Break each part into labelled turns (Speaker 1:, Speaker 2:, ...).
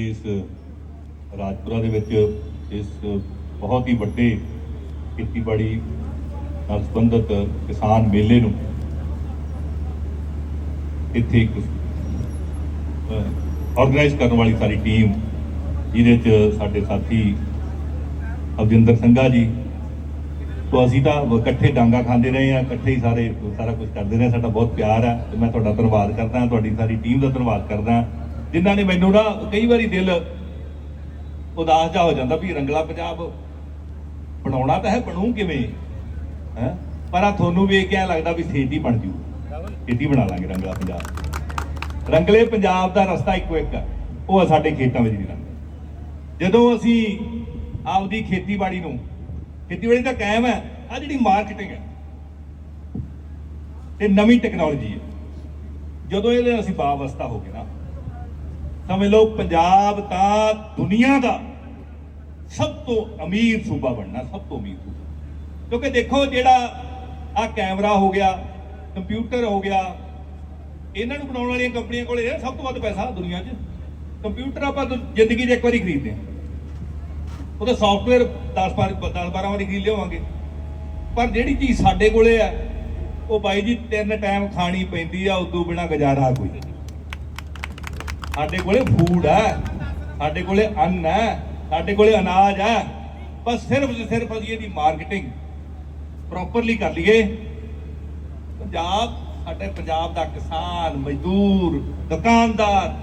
Speaker 1: ਇਸ ਰਾਜਪੁਰਾ ਦੇ ਵਿੱਚ ਇਸ ਬਹੁਤ ਹੀ ਵੱਡੇ ਖੇਤੀਬਾੜੀ ਨਾਲ ਸੰਬੰਧਿਤ ਕਿਸਾਨ ਮੇਲੇ ਨੂੰ ਇੱਥੇ ਇੱਕ ਆਰਗੇਨਾਈਜ਼ ਕਰਨ ਵਾਲੀ ਸਾਰੀ ਟੀਮ ਜਿਹਦੇ ਚ ਸਾਡੇ ਸਾਥੀ ਅਵਜਿੰਦਰ ਸੰਘਾ ਜੀ। ਤੋਂ ਅਸੀਂ ਤਾਂ ਇਕੱਠੇ ਡਾਂਗਾ ਖਾਂਦੇ ਰਹੇ ਆ ਇਕੱਠੇ ਹੀ ਸਾਰੇ, ਸਾਰਾ ਕੁਝ ਕਰਦੇ ਰਹੇ ਸਾਡਾ ਬਹੁਤ ਪਿਆਰ ਹੈ ਤੇ ਮੈਂ ਤੁਹਾਡਾ ਧੰਨਵਾਦ ਕਰਦਾ ਤੁਹਾਡੀ ਸਾਰੀ ਟੀਮ ਦਾ ਧੰਨਵਾਦ ਕਰਦਾ ਜਿਨ੍ਹਾਂ ਨੇ ਮੈਨੂੰ ਨਾ ਕਈ ਵਾਰੀ ਦਿਲ ਉਦਾਸ ਜਾ ਹੋ ਜਾਂਦਾ ਵੀ ਰੰਗਲਾ ਪੰਜਾਬ ਬਣਾਉਣਾ ਤਾਂ ਹੈ, ਬਣੂ ਕਿਵੇਂ? ਹੈ? ਪਰ ਆ ਤੁਹਾਨੂੰ ਵੇਖ ਕੇ ਐਂ ਲੱਗਦਾ ਵੀ ਛੇਤੀ ਬਣ ਜੂ। ਛੇਤੀ ਬਣਾ ਲਾਂਗੇ ਰੰਗਲਾ ਪੰਜਾਬ। ਰੰਗਲੇ ਪੰਜਾਬ ਦਾ ਰਸਤਾ ਇੱਕੋ ਇੱਕ ਆ, ਉਹ ਸਾਡੇ ਖੇਤਾਂ ਵਿੱਚ ਨਹੀਂ ਲੰਘਦਾ ਜਦੋਂ ਅਸੀਂ ਆਪਦੀ ਖੇਤੀਬਾੜੀ ਨੂੰ, ਖੇਤੀਬਾੜੀ ਤਾਂ ਕਾਇਮ ਹੈ ਆ ਜਿਹੜੀ ਮਾਰਕੀਟਿੰਗ ਹੈ ਤੇ ਨਵੀਂ ਟੈਕਨੋਲੋਜੀ ਹੈ। ਜਦੋਂ ਇਹਦੇ ਅਸੀਂ ਬਾਵਸਤਾ ਹੋ ਗਏ ਨਾ ਸਮਝ ਲਓ, ਪੰਜਾਬ ਤਾਂ ਦੁਨੀਆ ਦਾ ਸਭ ਤੋਂ ਅਮੀਰ ਸੂਬਾ ਬਣਨਾ, ਸਭ ਤੋਂ ਅਮੀਰ ਸੂਬਾ। ਕਿਉਂਕਿ ਦੇਖੋ ਜਿਹੜਾ ਆ ਕੈਮਰਾ ਹੋ ਗਿਆ, ਕੰਪਿਊਟਰ ਹੋ ਗਿਆ, ਇਹਨਾਂ ਨੂੰ ਬਣਾਉਣ ਵਾਲੀਆਂ ਕੰਪਨੀਆਂ ਕੋਲੇ ਇਹ ਸਭ ਤੋਂ ਵੱਧ ਪੈਸਾ ਦੁਨੀਆ 'ਚ। ਕੰਪਿਊਟਰ ਆਪਾਂ ਜ਼ਿੰਦਗੀ 'ਚ ਇੱਕ ਵਾਰੀ ਖਰੀਦਦੇ ਹਾਂ। ਉਹਦਾ ਸੌਫਟਵੇਅਰ 10 10 12 ਵਾਰੀ ਖਰੀਦ ਲਿਆਵਾਂਗੇ। ਪਰ ਜਿਹੜੀ ਚੀਜ਼ ਸਾਡੇ ਕੋਲੇ ਆ, ਉਹ ਬਾਈ ਜੀ ਤਿੰਨ ਟਾਈਮ ਖਾਣੀ ਪੈਂਦੀ ਆ, ਉਦੋਂ ਬਿਨਾ ਗੁਜ਼ਾਰਾ ਕੋਈ। ਸਾਡੇ ਕੋਲੇ ਫੂਡ ਹੈ, ਸਾਡੇ ਕੋਲੇ ਅੰਨ ਹੈ, ਸਾਡੇ ਕੋਲੇ ਅਨਾਜ ਹੈ। ਬਸ ਸਿਰਫ ਸਿਰਫ ਅਸੀਂ ਇਹਦੀ ਮਾਰਕੀਟਿੰਗ ਪ੍ਰੋਪਰਲੀ ਕਰ ਲਈਏ। ਪੰਜਾਬ, ਸਾਡੇ ਪੰਜਾਬ ਦਾ ਕਿਸਾਨ, ਮਜ਼ਦੂਰ, ਦੁਕਾਨਦਾਰ,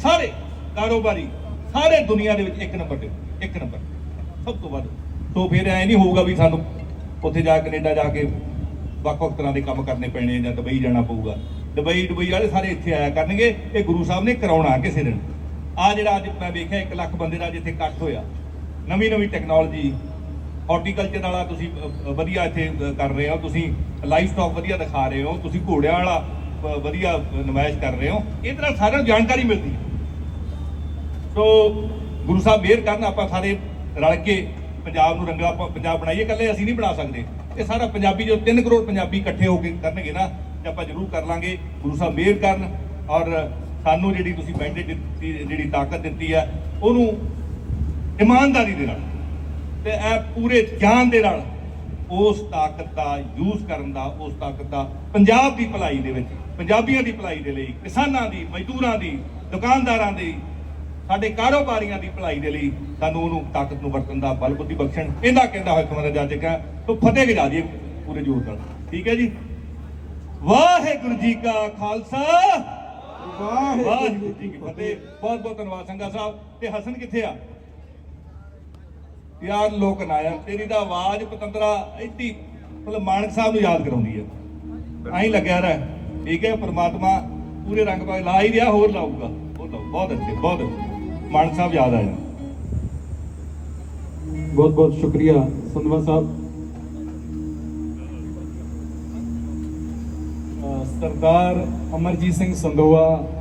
Speaker 1: ਸਾਰੇ ਕਾਰੋਬਾਰੀ, ਸਾਰੇ ਦੁਨੀਆ ਦੇ ਵਿੱਚ ਇੱਕ ਨੰਬਰ ਤੇ, ਇੱਕ ਨੰਬਰ ਸਭ ਤੋਂ ਵੱਧ ਤੋਂ ਫਿਰ ਐ ਨਹੀਂ ਹੋਊਗਾ ਵੀ ਸਾਨੂੰ ਉੱਥੇ ਜਾ ਕੈਨੇਡਾ ਜਾ ਕੇ ਵੱਖ-ਵੱਖ ਤਰ੍ਹਾਂ ਦੇ ਕੰਮ ਕਰਨੇ ਪੈਣੇ ਜਾਂ ਦੁਬਈ ਜਾਣਾ ਪਊਗਾ। ਦੁਬਈ ਦੁਬਈ ਵਾਲੇ ਸਾਰੇ ਇੱਥੇ ਆਇਆ ਕਰਨਗੇ। ਇਹ ਗੁਰੂ ਸਾਹਿਬ ਨੇ ਕਰਾਉਣਾ ਕਿਸੇ ਦਿਨ। ਆ ਜਿਹੜਾ ਅੱਜ ਮੈਂ ਵੇਖਿਆ 1 ਲੱਖ ਬੰਦੇ ਦਾ ਜਿੱਥੇ ਇਕੱਠ ਹੋਇਆ। ਨਵੀਂ ਨਵੀਂ ਟੈਕਨੋਲੋਜੀ ਹਾਰਟੀਕਲਚਰ ਵਾਲਾ ਤੁਸੀਂ ਵਧੀਆ ਇੱਥੇ ਕਰ ਰਹੇ ਹੋ। ਤੁਸੀਂ ਲਾਈਫ ਸਟਾਕ ਵਧੀਆ ਦਿਖਾ ਰਹੇ ਹੋ। ਤੁਸੀਂ ਘੋੜਿਆਂ ਵਾਲਾ ਵਧੀਆ ਅ, ਕਰ ਰਹੇ ਹੋ। ਇਹ ਤਰ੍ਹਾਂ ਸਾਰਿਆਂ ਨੂੰ ਜਾਣਕਾਰੀ ਮਿਲਦੀ ਹੈ। ਸੋ ਗੁਰੂ ਸਾਹਿਬ ਮਿਹਰ ਕਰਨ ਆਪਾਂ ਸਾਰੇ ਰਲ ਕੇ ਪੰਜਾਬ ਨੂੰ ਰੰਗਲਾ ਪੰਜਾਬ ਬਣਾਈਏ। ਇਕੱਲੇ ਅਸੀਂ ਨਹੀਂ ਬਣਾ ਸਕਦੇ। ਇਹ ਸਾਰਾ ਪੰਜਾਬੀ ਜੋ 3 ਕਰੋੜ ਪੰਜਾਬੀ ਇਕੱਠੇ ਹੋ ਕੇ ਕਰਨਗੇ ਨਾ ਤੇ ਆਪਾਂ ਜ਼ਰੂਰ ਕਰ ਲਾਂਗੇ। ਗੁਰੂ ਸਾਹਿਬ ਮਿਹਰ ਕਰਨ ਔਰ ਸਾਨੂੰ ਜਿਹੜੀ ਤੁਸੀਂ ਮੈਂਡੇਟ ਦਿੱਤੀ, ਜਿਹੜੀ ਤਾਕਤ ਦਿੱਤੀ ਹੈ, ਉਹਨੂੰ ਇਮਾਨਦਾਰੀ ਦੇ ਨਾਲ ਤੇ ਇਹ ਪੂਰੇ ਗਿਆਨ ਦੇ ਨਾਲ ਉਸ ਤਾਕਤ ਦਾ ਯੂਜ਼ ਕਰਨ ਦਾ, ਉਸ ਤਾਕਤ ਦਾ ਪੰਜਾਬ ਦੀ ਭਲਾਈ ਦੇ ਵਿੱਚ, ਪੰਜਾਬੀਆਂ ਦੀ ਭਲਾਈ ਦੇ ਲਈ, ਕਿਸਾਨਾਂ ਦੀ, ਮਜ਼ਦੂਰਾਂ ਦੀ, ਦੁਕਾਨਦਾਰਾਂ ਦੀ, ਸਾਡੇ ਕਾਰੋਬਾਰੀਆਂ ਦੀ ਭਲਾਈ ਦੇ ਲਈ ਸਾਨੂੰ ਉਹਨੂੰ ਤਾਕਤ ਨੂੰ ਵਰਤਣ ਦਾ ਬਲ ਬੁੱਧੀ ਬਖਸ਼ਣ। ਇਹਦਾ ਕਹਿੰਦਾ ਹੋਇਆ ਖਮਰਾ ਜਾ ਚੁੱਕਾ ਤੋ ਫਤਿਹ ਗਜਾ ਦੀਏ ਪੂਰੇ ਜੋਰ ਨਾਲ। ਠੀਕ ਹੈ ਜੀ? ਵਾਹਿਗੁਰੂ ਜੀ ਕਾ ਖਾਲਸਾ। ਵਾਹਿਗੁਰੂ ਜੀ ਕੀ ਫਤਿਹ। ਬਹੁਤ ਬਹੁਤ ਧੰਨਵਾਦ ਸੰਗਾ ਸਾਹਿਬ। ਤੇ ਹਸਨ ਕਿੱਥੇ ਆ? ਯਾਰ ਲੋਕ ਨਾਇਆ ਤੇਰੀ ਤਾਂ ਆਵਾਜ਼ ਪਤੰਦਰਾ ਇੱਡੀ ਮਤਲਬ ਮਾਨਕ ਸਾਹਿਬ ਨੂੰ ਯਾਦ ਕਰਾਉਂਦੀ ਹੈ ਐਂ ਲੱਗਿਆ ਰਹਿ। ਠੀਕ ਹੈ ਪ੍ਰਮਾਤਮਾ ਪੂਰੇ ਰੰਗ ਪਾ ਲਾ ਹੀ ਦਿਆ ਹੋਰ ਲਾਊਗਾ। ਲਾਊ। ਬਹੁਤ ਅੱਛੇ ਬਹੁਤ ਮਾਨਕ ਸਾਹਿਬ ਯਾਦ ਆਇਆ।
Speaker 2: ਬਹੁਤ ਬਹੁਤ ਸ਼ੁਕਰੀਆ ਸੰਧਵਾ ਸਾਹਿਬ। ਸਰਦਾਰ ਅਮਰਜੀਤ ਸਿੰਘ ਸੰਦੋਆ